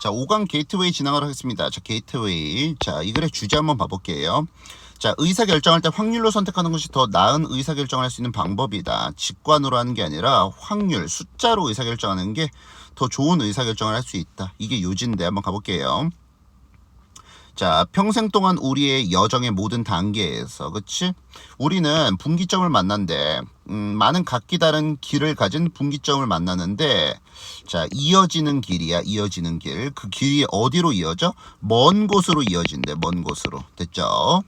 자, 5강 게이트웨이 진행을 하겠습니다. 자, 게이트웨이. 자, 이 글의 주제 한번 봐볼게요. 자, 의사 결정할 때 확률로 선택하는 것이 더 나은 의사 결정을 할 수 있는 방법이다. 직관으로 하는 게 아니라 확률, 숫자로 의사 결정하는 게 더 좋은 의사 결정을 할 수 있다. 이게 요지인데 한번 가볼게요. 자, 평생 동안 우리의 여정의 모든 단계에서, 그치? 우리는 분기점을 만난데, 음, 많은 각기 다른 길을 가진 분기점을 만나는데, 자, 이어지는 길이야, 이어지는 길. 그 길이 어디로 이어져? 먼 곳으로 이어진대, 먼 곳으로. 됐죠?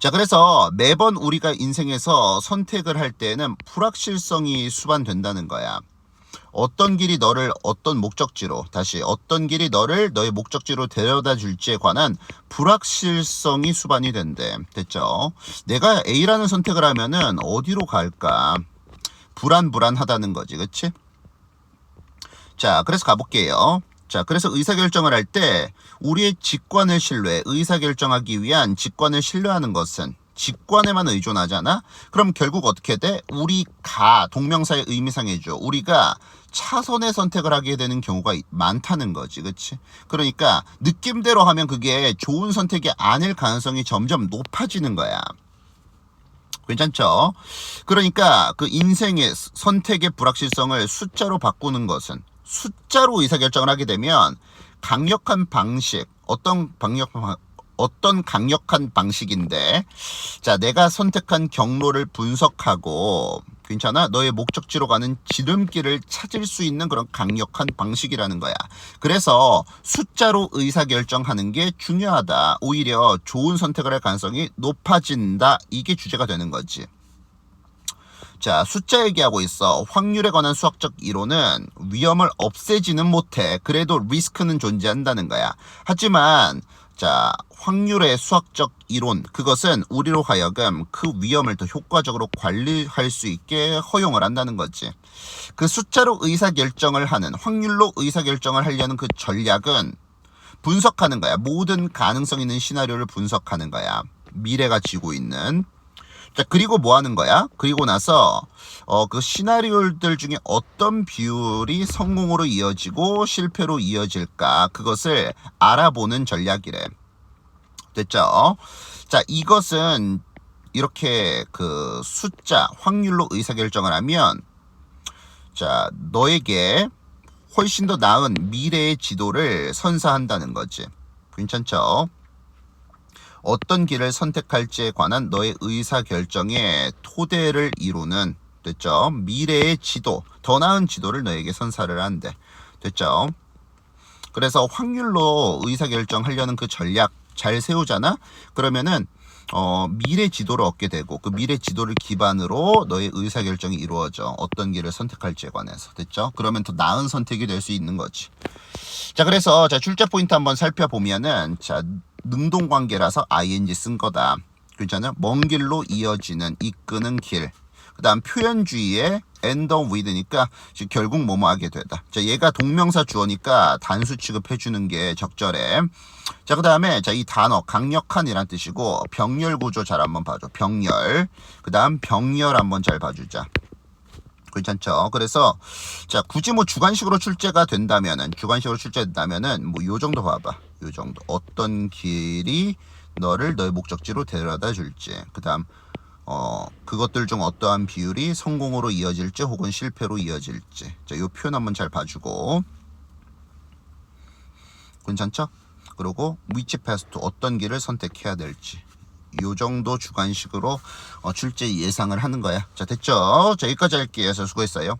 자, 그래서 매번 우리가 인생에서 선택을 할 때는 불확실성이 수반된다는 거야. 어떤 길이 너를 어떤 목적지로 다시 어떤 길이 너를 너의 목적지로 데려다 줄지에 관한 불확실성이 수반이 된대. 됐죠? 내가 A라는 선택을 하면은 어디로 갈까? 불안불안하다는 거지. 그치? 자, 그래서 가볼게요. 자, 그래서 의사결정을 할 때 우리의 직관을 신뢰해 의사결정하기 위한 직관을 신뢰하는 것은 직관에만 의존하잖아? 그럼 결국 어떻게 돼? 우리가 동명사의 의미상해줘. 우리가 차선의 선택을 하게 되는 경우가 많다는 거지. 그치? 그러니까 느낌대로 하면 그게 좋은 선택이 아닐 가능성이 점점 높아지는 거야. 괜찮죠? 그러니까 그 인생의 선택의 불확실성을 숫자로 바꾸는 것은 숫자로 의사결정을 하게 되면 강력한 방식, 어떤 강력한 어떤 강력한 방식인데 자 내가 선택한 경로를 분석하고 괜찮아 너의 목적지로 가는 지름길을 찾을 수 있는 그런 강력한 방식이라는 거야 그래서 숫자로 의사결정하는 게 중요하다 오히려 좋은 선택을 할 가능성이 높아진다 이게 주제가 되는 거지 자, 숫자 얘기하고 있어. 확률에 관한 수학적 이론은 위험을 없애지는 못해. 그래도 리스크는 존재한다는 거야. 하지만 자, 확률의 수학적 이론, 그것은 우리로 하여금 그 위험을 더 효과적으로 관리할 수 있게 허용을 한다는 거지. 그 숫자로 의사결정을 하는, 확률로 의사결정을 하려는 그 전략은 분석하는 거야. 모든 가능성 있는 시나리오를 분석하는 거야. 미래가 지고 있는. 자, 그리고 뭐 하는 거야? 그리고 나서, 어, 그 시나리오들 중에 어떤 비율이 성공으로 이어지고 실패로 이어질까? 그것을 알아보는 전략이래. 됐죠? 자, 이것은 이렇게 그 숫자, 확률로 의사결정을 하면, 자, 너에게 훨씬 더 나은 미래의 지도를 선사한다는 거지. 괜찮죠? 어떤 길을 선택할지에 관한 너의 의사 결정의 토대를 이루는 됐죠? 미래의 지도, 더 나은 지도를 너에게 선사를 한대. 됐죠? 그래서 확률로 의사 결정하려는 그 전략 잘 세우잖아. 그러면은 어, 미래 지도를 얻게 되고 그 미래 지도를 기반으로 너의 의사 결정이 이루어져. 어떤 길을 선택할지에 관해서. 됐죠? 그러면 더 나은 선택이 될 수 있는 거지. 자, 그래서 자, 출제 포인트 한번 살펴보면은 자, 능동 관계라서 ing 쓴 거다. 그렇잖아요. 먼 길로 이어지는 이끄는 길. 그 다음 표현주의의 end on with니까 결국 뭐뭐 하게 되다. 자, 얘가 동명사 주어니까 단수 취급해 주는 게 적절해. 자, 그 다음에 자, 이 단어 강력한이란 뜻이고 병렬 구조 잘 한번 봐줘. 병렬. 그 다음 병렬 한번 잘 봐주자. 괜찮죠? 그래서 자 굳이 뭐 주관식으로 출제가 된다면은 주관식으로 출제된다면은 뭐 요 정도 봐봐. 요 정도 어떤 길이 너를 너의 목적지로 데려다 줄지. 그 다음 어 그것들 중 어떠한 비율이 성공으로 이어질지 혹은 실패로 이어질지. 자, 요 표현 한번 잘 봐주고. 괜찮죠? 그리고 위치 패스트 어떤 길을 선택해야 될지. 요 정도 주관식으로 어, 출제 예상을 하는 거야. 자, 됐죠? 자, 여기까지 할게요. 자, 수고했어요.